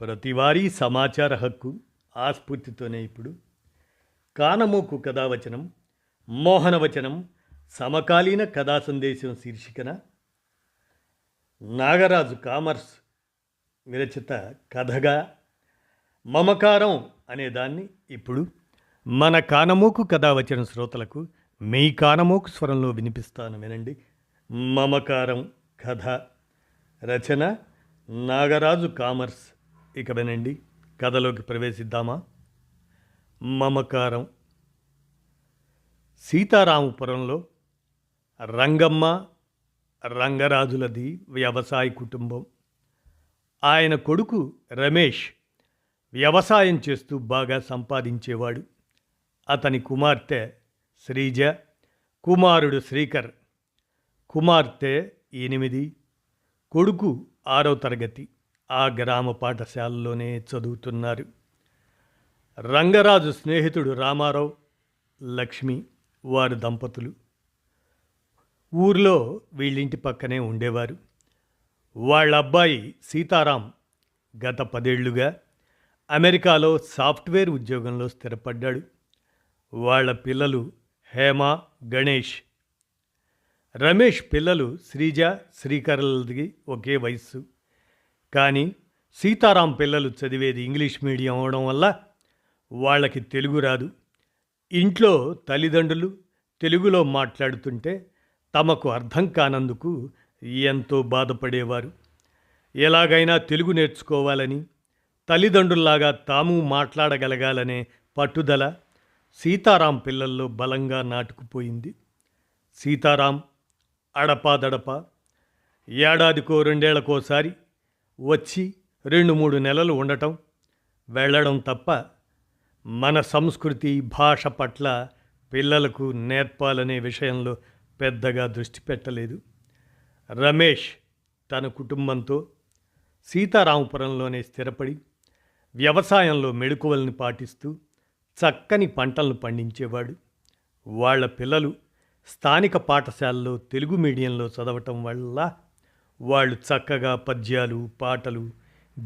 ప్రతివారీ సమాచార హక్కు ఆస్ఫూర్తితోనే ఇప్పుడు. కానమోకు కథావచనం మోహనవచనం సమకాలీన కథా సందేశం శీర్షికన. నాగరాజు కామర్స్ విరచిత కథగా మమకారం అనేదాన్ని ఇప్పుడు మన కానమోకు కథావచన శ్రోతలకు మీ కానమోకు స్వరంలో వినిపిస్తాను వినండి. మమకారం కథ రచన నాగరాజు కామర్స్. ఇక వినండి కథలోకి ప్రవేశిద్దామా? మమకారం. సీతారామపురంలో రంగమ్మ రంగరాజులది వ్యవసాయ కుటుంబం. ఆయన కొడుకు రమేష్ వ్యవసాయం చేస్తూ బాగా సంపాదించేవాడు. అతని కుమార్తె శ్రీజ కుమారుడు శ్రీకర్. కుమార్తె ఎనిమిది కొడుకు ఆరో తరగతి. ఆ గ్రామ పాఠశాలలోనే చదువుతున్నారు. రంగరాజు స్నేహితుడు రామారావు లక్ష్మి వారి దంపతులు. ఊర్లో వీళ్ళింటి పక్కనే ఉండేవారు. వాళ్ళ అబ్బాయి సీతారాం గత పదేళ్ళుగా అమెరికాలో సాఫ్ట్వేర్ ఉద్యోగంలో స్థిరపడ్డాడు. వాళ్ళ పిల్లలు హేమ గణేష్. రమేష్ పిల్లలు శ్రీజ శ్రీకరలది ఒకే వయస్సు. కానీ సీతారాం పిల్లలు చదివేది ఇంగ్లీష్ మీడియం అవడం వల్ల వాళ్ళకి తెలుగు రాదు. ఇంట్లో తల్లిదండ్రులు తెలుగులో మాట్లాడుతుంటే తమకు అర్థం కానందుకు ఎంతో బాధపడేవారు. ఎలాగైనా తెలుగు నేర్చుకోవాలని తల్లిదండ్రుల్లాగా తాము మాట్లాడగలగాలనే పట్టుదల సీతారాం పిల్లల్లో బలంగా నాటుకుపోయింది. సీతారాం అడపాదడప ఏడాదికో రెండేళ్ళకోసారి వచ్చి రెండు మూడు నెలలు ఉండటం వెళ్ళడం తప్ప మన సంస్కృతి భాష పట్ల పిల్లలకు నేర్పాలనే విషయంలో పెద్దగా దృష్టి పెట్టలేదు. రమేష్ తన కుటుంబంతో సీతారామపురంలోనే స్థిరపడి వ్యవసాయంలో మెళుకువల్ని పాటిస్తూ చక్కని పంటలను పండించేవాడు. వాళ్ళ పిల్లలు స్థానిక పాఠశాలలో తెలుగు మీడియంలో చదవటం వల్ల వాళ్ళు చక్కగా పద్యాలు పాటలు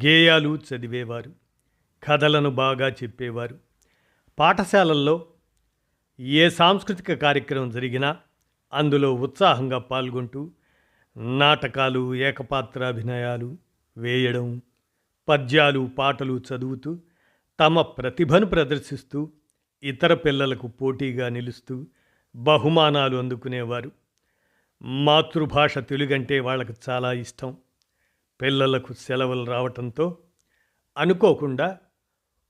గేయాలు చదివేవారు కథలను బాగా చెప్పేవారు. పాఠశాలల్లో ఏ సాంస్కృతిక కార్యక్రమం జరిగినా అందులో ఉత్సాహంగా పాల్గొంటూ నాటకాలు ఏకపాత్రాభినయాలు వేయడం పద్యాలు పాటలు చదువుతూ తమ ప్రతిభను ప్రదర్శిస్తూ ఇతర పిల్లలకు పోటీగా నిలుస్తూ బహుమానాలు అందుకునేవారు. మాతృభాష తెలుగంటే వాళ్ళకు చాలా ఇష్టం. పిల్లలకు సెలవులు రావటంతో అనుకోకుండా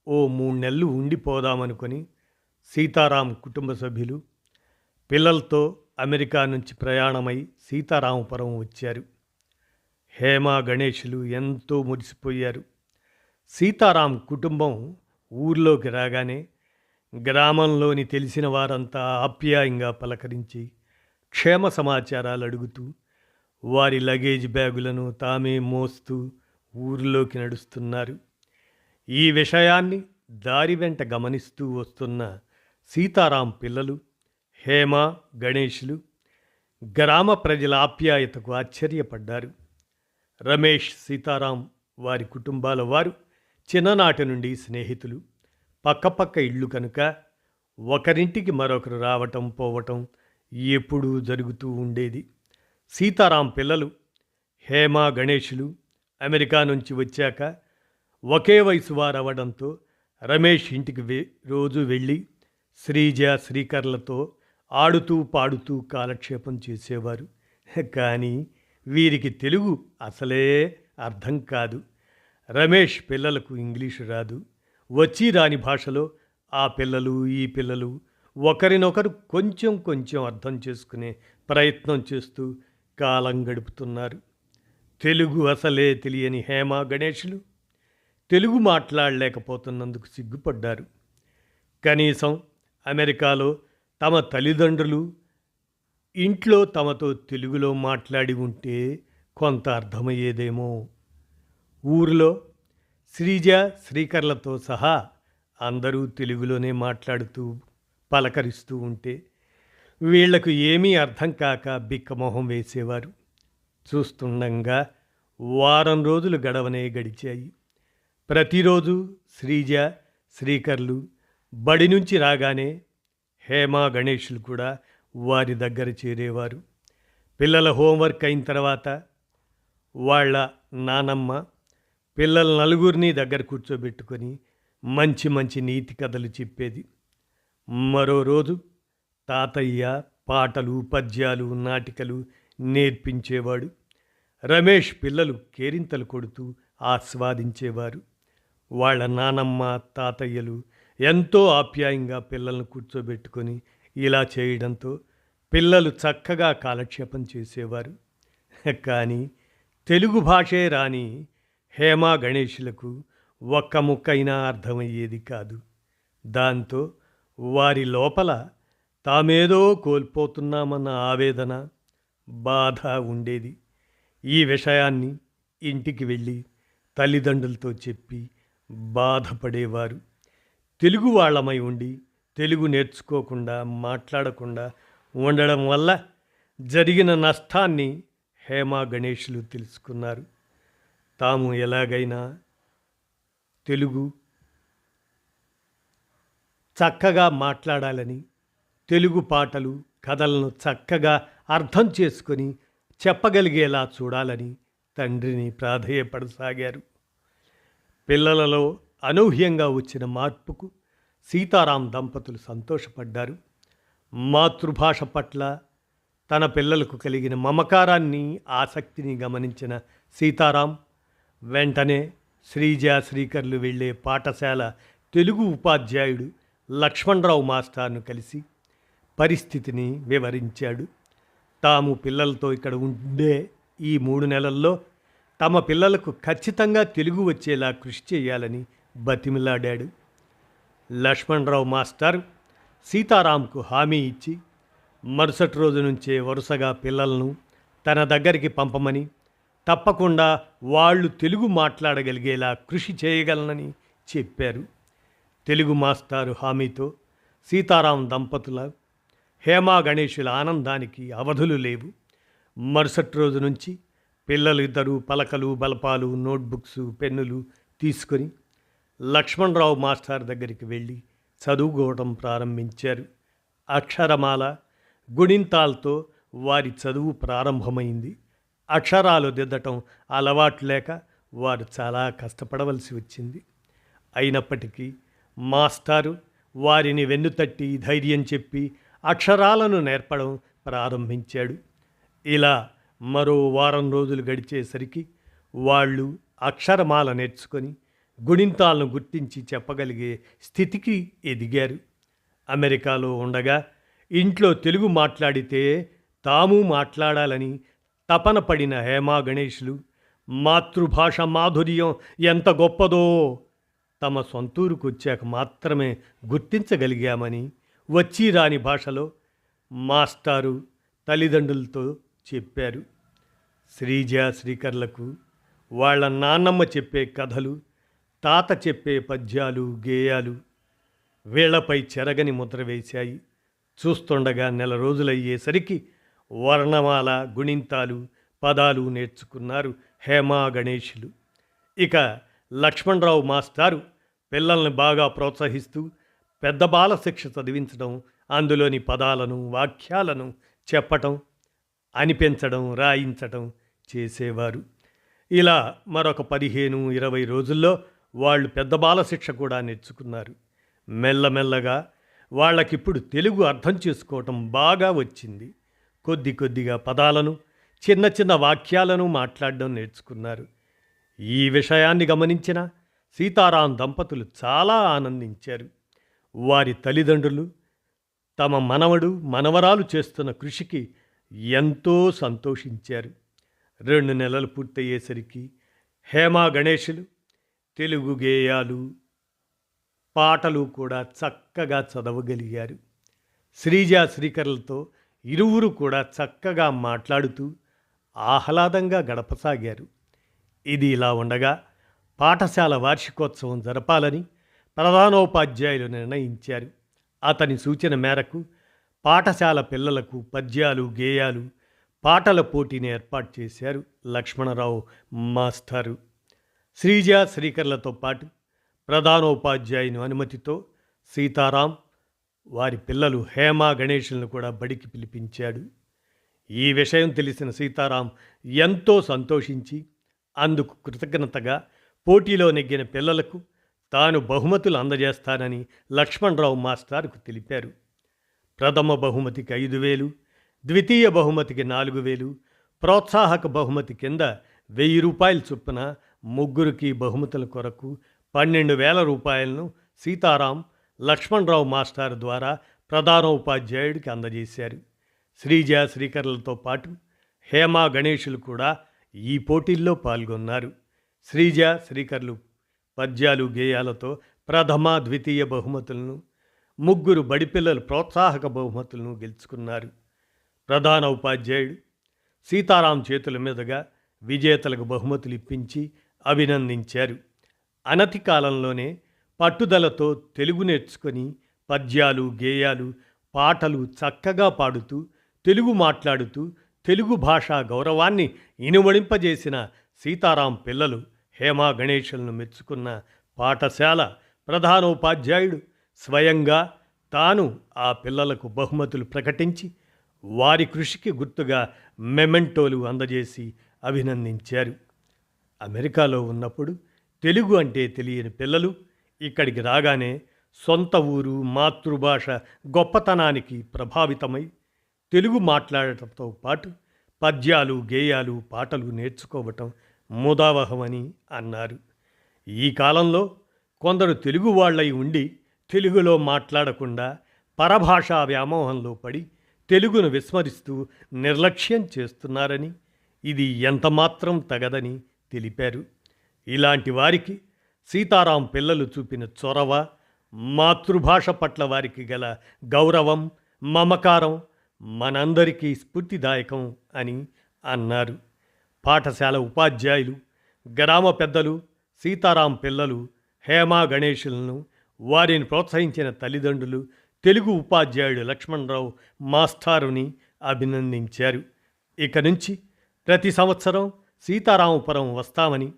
ఓ మూడు నెలలు ఉండిపోదామనుకొని సీతారాం కుటుంబ సభ్యులు పిల్లలతో అమెరికా నుంచి ప్రయాణమై సీతారామపురం వచ్చారు. హేమ గణేషులు ఎంతో మురిసిపోయారు. సీతారాం కుటుంబం ఊర్లోకి రాగానే గ్రామంలోని తెలిసిన వారంతా ఆప్యాయంగా పలకరించి క్షేమ సమాచారాలు అడుగుతూ వారి లగేజ్ బ్యాగులను తామే మోస్తూ ఊరిలోకి నడుస్తున్నారు. ఈ విషయాన్ని దారి వెంట గమనిస్తూ వస్తున్న సీతారాం పిల్లలు హేమ గణేష్లు గ్రామ ప్రజల ఆప్యాయతకు ఆశ్చర్యపడ్డారు. రమేష్ సీతారాం వారి కుటుంబాల వారు చిన్ననాటి నుండి స్నేహితులు. పక్కపక్క ఇళ్ళు కనుక ఒకరింటికి మరొకరు రావటం పోవటం ఎప్పుడూ జరుగుతూ ఉండేది. సీతారాం పిల్లలు హేమ గణేషులు అమెరికా నుంచి వచ్చాక ఒకే వయసు వారు అవ్వడంతో రమేష్ ఇంటికి వే రోజు వెళ్ళి శ్రీజ శ్రీకర్లతో ఆడుతూ పాడుతూ కాలక్షేపం చేసేవారు. కానీ వీరికి తెలుగు అసలే అర్థం కాదు. రమేష్ పిల్లలకు ఇంగ్లీషు రాదు. వచ్చి రాని భాషలో ఆ పిల్లలు ఈ పిల్లలు ఒకరినొకరు కొంచెం కొంచెం అర్థం చేసుకునే ప్రయత్నం చేస్తూ కాలం గడుపుతున్నారు. తెలుగు అసలే తెలియని హేమ గణేషులు. తెలుగు మాట్లాడలేకపోతున్నందుకు సిగ్గుపడ్డారు. కనీసం అమెరికాలో తమ తల్లిదండ్రులు ఇంట్లో తమతో తెలుగులో మాట్లాడి ఉంటే కొంత అర్థమయ్యేదేమో. ఊరిలో శ్రీజ శ్రీకర్లతో సహా అందరూ తెలుగులోనే మాట్లాడుతూ పలకరిస్తూ ఉంటే వీళ్ళకు ఏమీ అర్థం కాక బిక్కమొహం వేసేవారు. చూస్తుండగా వారం రోజులు గడవనే గడిచాయి. ప్రతిరోజు శ్రీజ శ్రీకర్లు బడి నుంచి రాగానే హేమా గణేష్లు కూడా వారి దగ్గర చేరేవారు. పిల్లల హోంవర్క్ అయిన తర్వాత వాళ్ళ నానమ్మ పిల్లల నలుగురిని దగ్గర కూర్చోబెట్టుకొని మంచి మంచి నీతి కథలు చెప్పేది. మరో రోజు తాతయ్య పాటలు పద్యాలు నాటికలు నేర్పించేవాడు. రమేష్ పిల్లలు కేరింతలు కొడుతూ ఆస్వాదించేవారు. వాళ్ళ నానమ్మ తాతయ్యలు ఎంతో ఆప్యాయంగా పిల్లలను కూర్చోబెట్టుకొని ఇలా చేయడంతో పిల్లలు చక్కగా కాలక్షేపం చేసేవారు. కానీ తెలుగు భాషే రాని హేమా గణేషులకు ఒక్క ముక్కైనా అర్థమయ్యేది కాదు. దాంతో వారి లోపల తామేదో కోల్పోతున్నామన్న ఆవేదన బాధ ఉండేది. ఈ విషయాన్ని ఇంటికి వెళ్ళి తల్లిదండ్రులతో చెప్పి బాధపడేవారు. తెలుగు వాళ్ళమై ఉండి తెలుగు నేర్చుకోకుండా మాట్లాడకుండా ఉండడం వల్ల జరిగిన నష్టాన్ని హేమా గణేష్లు తెలుసుకున్నారు. తాము ఎలాగైనా తెలుగు చక్కగా మాట్లాడాలని తెలుగు పాటలు కథలను చక్కగా అర్థం చేసుకొని చెప్పగలిగేలా చూడాలని తండ్రిని ప్రాధేయపడసాగారు. పిల్లలలో అనూహ్యంగా వచ్చిన మార్పుకు సీతారాం దంపతులు సంతోషపడ్డారు. మాతృభాష పట్ల తన పిల్లలకు కలిగిన మమకారాన్ని ఆసక్తిని గమనించిన సీతారాం వెంటనే శ్రీజ శ్రీకర్లు వెళ్ళే పాఠశాల తెలుగు ఉపాధ్యాయుడు లక్ష్మణరావు మాస్టార్ను కలిసి పరిస్థితిని వివరించాడు. తాము పిల్లలతో ఇక్కడ ఉండే ఈ మూడు నెలల్లో తమ పిల్లలకు ఖచ్చితంగా తెలుగు వచ్చేలా కృషి చేయాలని బతిమిలాడాడు. లక్ష్మణరావు మాస్టర్ సీతారాంకు హామీ ఇచ్చి మరుసటి రోజు నుంచే వరుసగా పిల్లలను తన దగ్గరికి పంపమని తప్పకుండా వాళ్ళు తెలుగు మాట్లాడగలిగేలా కృషి చేయగలనని చెప్పారు. తెలుగు మాస్టారు హామీతో సీతారాం దంపతుల హేమా గణేషుల ఆనందానికి అవధులు లేవు. మరుసటి రోజు నుంచి పిల్లలు ఇద్దరు పలకలు బలపాలు నోట్బుక్స్ పెన్నులు తీసుకొని లక్ష్మణరావు మాస్టర్ దగ్గరికి వెళ్ళి చదువుకోవడం ప్రారంభించారు. అక్షరమాల గుణింతాలతో వారి చదువు ప్రారంభమైంది. అక్షరాలు దిద్దటం అలవాటు లేక వారు చాలా కష్టపడవలసి వచ్చింది. అయినప్పటికీ మాస్టారు వారిని వెన్నుతట్టి ధైర్యం చెప్పి అక్షరాలను నేర్పడం ప్రారంభించాడు. ఇలా మరో వారం రోజులు గడిచేసరికి వాళ్ళు అక్షరమాల నేర్చుకొని గుణింతాలను గుర్తించి చెప్పగలిగే స్థితికి ఎదిగారు. అమెరికాలో ఉండగా ఇంట్లో తెలుగు మాట్లాడితే తాము మాట్లాడాలని తపన పడిన హేమా గణేష్లు మాతృభాష మాధుర్యం ఎంత గొప్పదో తమ సొంతూరుకు వచ్చాక మాత్రమే గుర్తించగలిగామని వచ్చి రాని భాషలో మాస్టారు తల్లిదండ్రులతో చెప్పారు. శ్రీజ శ్రీకర్లకు వాళ్ళ నాన్నమ్మ చెప్పే కథలు తాత చెప్పే పద్యాలు గేయాలు వీళ్ళపై చెరగని ముద్ర వేశాయి. చూస్తుండగా నెల రోజులయ్యేసరికి వర్ణమాల గుణింతాలు పదాలు నేర్చుకున్నారు హేమా గణేషులు. ఇక లక్ష్మణరావు మాస్టారు పిల్లల్ని బాగా ప్రోత్సహిస్తూ పెద్ద బాల శిక్ష చదివించడం అందులోని పదాలను వాక్యాలను చెప్పటం అనిపించడం రాయించడం చేసేవారు. ఇలా మరొక పదిహేను ఇరవై రోజుల్లో వాళ్ళు పెద్ద బాల శిక్ష కూడా నేర్చుకున్నారు. మెల్లమెల్లగా వాళ్ళకిప్పుడు తెలుగు అర్థం చేసుకోవటం బాగా వచ్చింది. కొద్ది కొద్దిగా పదాలను చిన్న చిన్న వాక్యాలను మాట్లాడడం నేర్చుకున్నారు. ఈ విషయాన్ని గమనించిన సీతారాం దంపతులు చాలా ఆనందించారు. వారి తల్లిదండ్రులు తమ మనవడు మనవరాలు చేస్తున్న కృషికి ఎంతో సంతోషించారు. రెండు నెలలు పూర్తయ్యేసరికి హేమా గణేషులు తెలుగు గేయాలు పాటలు కూడా చక్కగా చదవగలిగారు. శ్రీజ శ్రీకర్లతో ఇరువురు కూడా చక్కగా మాట్లాడుతూ ఆహ్లాదంగా గడపసాగారు. ఇది ఇలా ఉండగా పాఠశాల వార్షికోత్సవం జరపాలని ప్రధానోపాధ్యాయులు నిర్ణయించారు. అతని సూచన మేరకు పాఠశాల పిల్లలకు పద్యాలు గేయాలు పాటల పోటీని ఏర్పాటు చేశారు లక్ష్మణరావు మాస్టారు. శ్రీజ శ్రీకర్లతో పాటు ప్రధానోపాధ్యాయుని అనుమతితో సీతారాం వారి పిల్లలు హేమ గణేషులను కూడా బడికి పిలిపించాడు. ఈ విషయం తెలిసిన సీతారాం ఎంతో సంతోషించి అందుకు కృతజ్ఞతగా పోటీలో నెగ్గిన పిల్లలకు తాను బహుమతులు అందజేస్తానని లక్ష్మణరావు మాస్టార్కు తెలిపారు. ప్రథమ బహుమతికి ఐదు వేలు ద్వితీయ బహుమతికి నాలుగు వేలు ప్రోత్సాహక బహుమతి కింద వెయ్యి రూపాయల చొప్పున ముగ్గురికి బహుమతుల కొరకు పన్నెండు వేల రూపాయలను సీతారాం లక్ష్మణరావు మాస్టర్ ద్వారా ప్రధానోపాధ్యాయుడికి అందజేశారు. శ్రీజ శ్రీకర్లతో పాటు హేమ గణేషులు కూడా ఈ పోటీల్లో పాల్గొన్నారు. శ్రీజ శ్రీకర్లు పద్యాలు గేయాలతో ప్రథమ ద్వితీయ బహుమతులను ముగ్గురు బడిపిల్లలు ప్రోత్సాహక బహుమతులను గెలుచుకున్నారు. ప్రధాన ఉపాధ్యాయుడు సీతారాం చేతుల మీదుగా విజేతలకు బహుమతులు ఇప్పించి అభినందించారు. అనతి కాలంలోనే పట్టుదలతో తెలుగు నేర్చుకొని పద్యాలు గేయాలు పాటలు చక్కగా పాడుతూ తెలుగు మాట్లాడుతూ తెలుగు భాషా గౌరవాన్ని ఇనుమడింపజేసిన సీతారాం పిల్లలు హేమా గణేశులను మెచ్చుకున్న పాఠశాల ప్రధానోపాధ్యాయుడు. స్వయంగా తాను ఆ పిల్లలకు బహుమతులు ప్రకటించి వారి కృషికి గుర్తుగా మెమెంటోలు అందజేసి అభినందించారు. అమెరికాలో ఉన్నప్పుడు తెలుగు అంటే తెలియని పిల్లలు ఇక్కడికి రాగానే సొంత ఊరు మాతృభాష గొప్పతనానికి ప్రభావితమై తెలుగు మాట్లాడటంతో పాటు పద్యాలు గేయాలు పాటలు నేర్చుకోవటం ముదావహమని అన్నారు. ఈ కాలంలో కొందరు తెలుగు వాళ్ళై ఉండి తెలుగులో మాట్లాడకుండా పరభాషా వ్యామోహంలో పడి తెలుగును విస్మరిస్తూ నిర్లక్ష్యం చేస్తున్నారని ఇది ఎంతమాత్రం తగదని తెలిపారు. ఇలాంటి వారికి సీతారాం పిల్లలు చూపిన చొరవ మాతృభాష పట్ల వారికి గల గౌరవం మమకారం మనందరికీ స్ఫూర్తిదాయకం అని అన్నారు. పాఠశాల ఉపాధ్యాయులు గ్రామ పెద్దలు సీతారాం పిల్లలు హేమా గణేషులను వారిని ప్రోత్సహించిన తల్లిదండ్రులు తెలుగు ఉపాధ్యాయుడు లక్ష్మణరావు మాస్టారుని అభినందించారు. ఇక నుంచి ప్రతి సంవత్సరం సీతారామపురం వస్తామని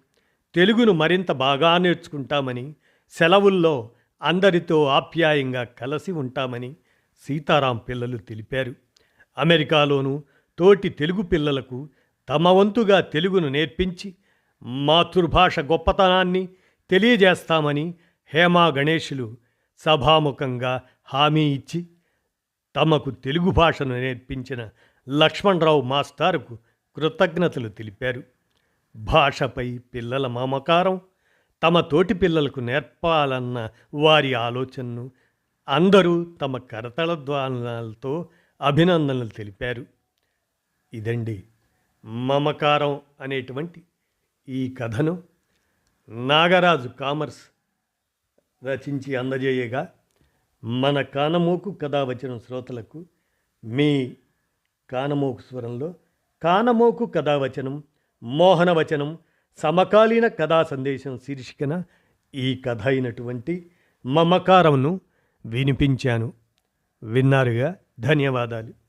తెలుగును మరింత బాగా నేర్చుకుంటామని సెలవుల్లో అందరితో ఆప్యాయంగా కలిసి ఉంటామని సీతారాం పిల్లలు తెలిపారు. అమెరికాలోనూ తోటి తెలుగు పిల్లలకు తమ వంతుగా తెలుగును నేర్పించి మాతృభాష గొప్పతనాన్ని తెలియజేస్తామని హేమా గణేషులు సభాముఖంగా హామీ ఇచ్చి తమకు తెలుగు భాషను నేర్పించిన లక్ష్మణరావు మాస్టారుకు కృతజ్ఞతలు తెలిపారు. భాషపై పిల్లల మమకారం తమ తోటి పిల్లలకు నేర్పాలన్న వారి ఆలోచనను అందరూ తమ కరతళ ద్వానాలతో అభినందనలు తెలిపారు. ఇదండి మమకారం అనేటువంటి ఈ కథను నాగరాజు కామర్స్ రచించి అందజేయగా మన కానమోకు కథ వచ్చిన శ్రోతలకు మీ కానమోకు స్వరంలో కానమోకు కథావచనం మోహనవచనం సమకాలీన కథా సందేశం శీర్షికన ఈ కథ అయినటువంటి మమకారంను వినిపించాను. విన్నారుగా? ధన్యవాదాలు.